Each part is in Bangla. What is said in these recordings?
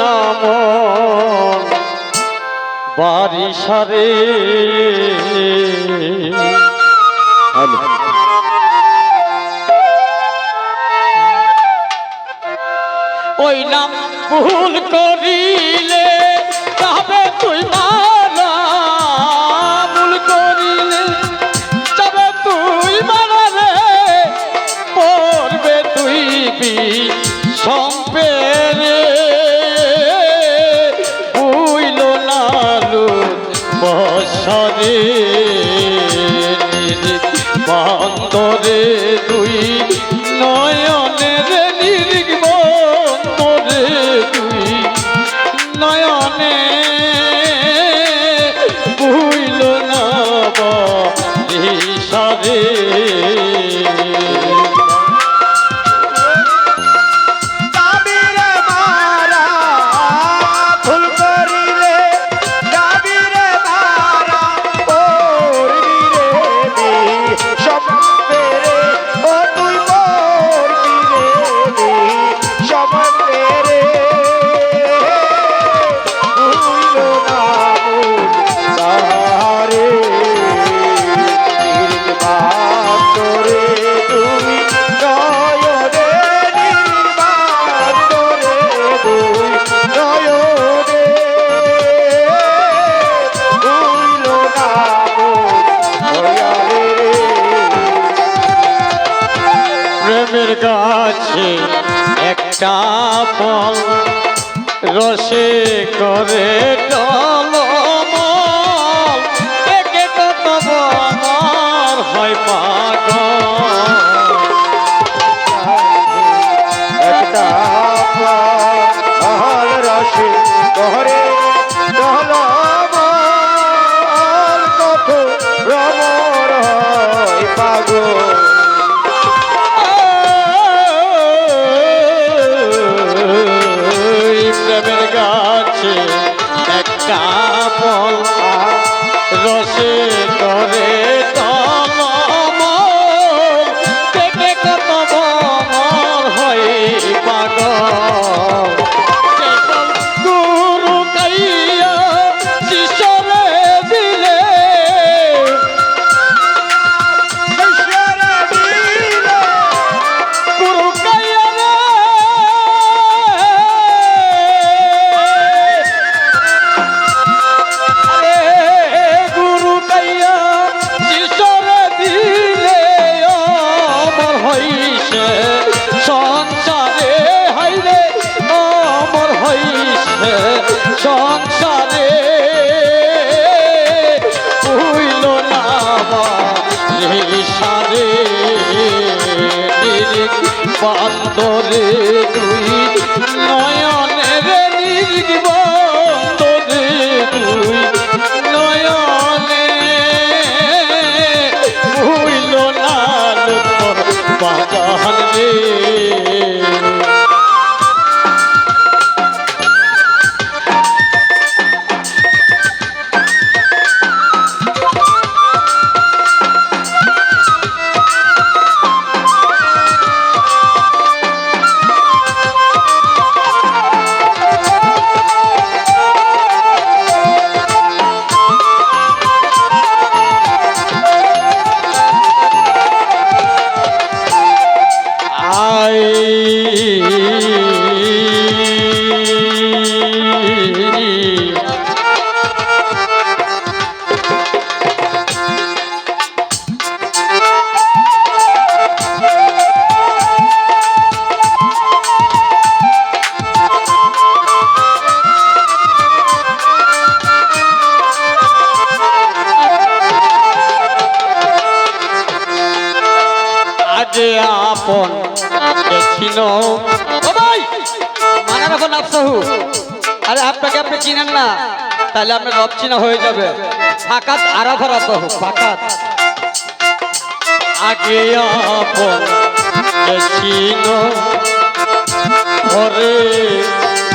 নাম বারিশারে। ওই নাম ভুল করিল আপন রসে করে টলো সংসারে নো ও ভাই মানা রাখুন আফসাহু আরে আপনাকে আপনি চিনেন না, তাহলে আপনার রব চিনা হয়ে যাবে। ফাকাত আরাফার আফসাহু ফাকাত। আগে আপন চিনো ঘরে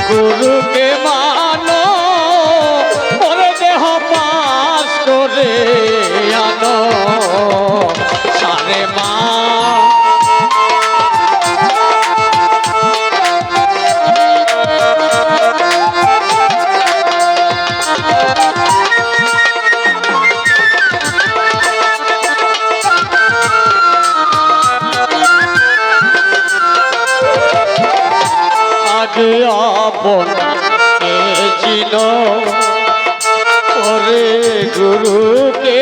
গুরুকে মানো, পরে দেহ পাশ করে আনো। সারে মা লাগে আপন ওরে গুরুকে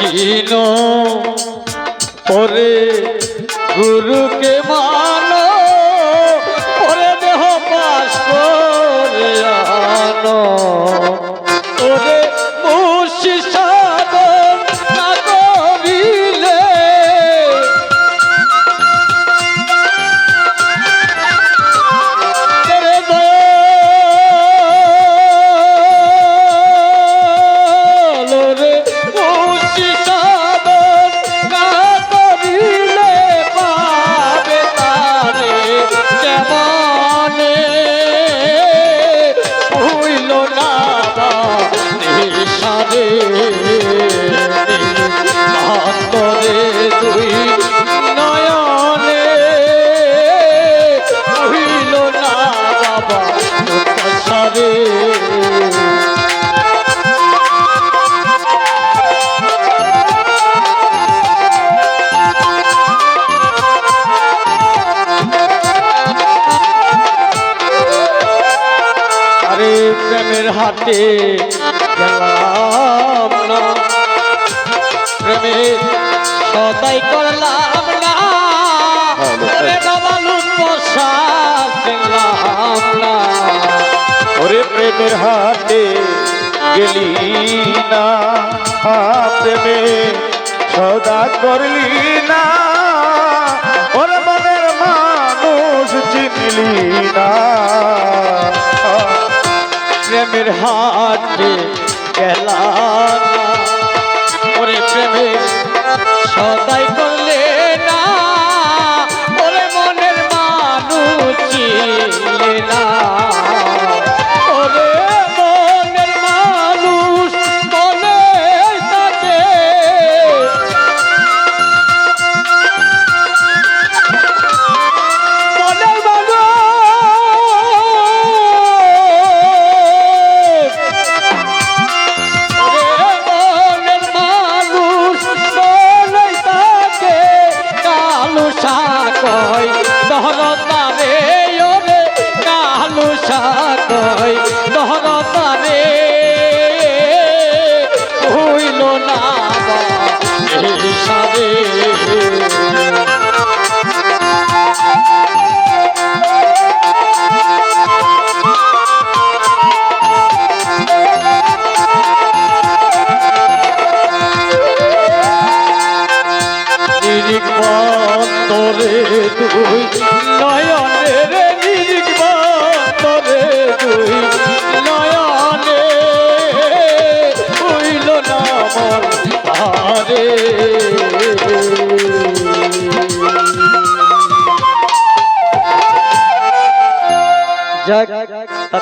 চিন পরে গুরুকে মানো হাতে গেলাম না। প্রেমে সদাই করলাম না। আরে বাবা লুৎপসাদ পেলাম না। ওরে প্রেমের হাতে গেলি না। প্রেমে সদা করলি না। প্রেমের হাতে গেলাম ওরে প্রেমে সদাই করলে না ওরে মনের মানুষ না।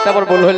তাতে আবার ভুল হইল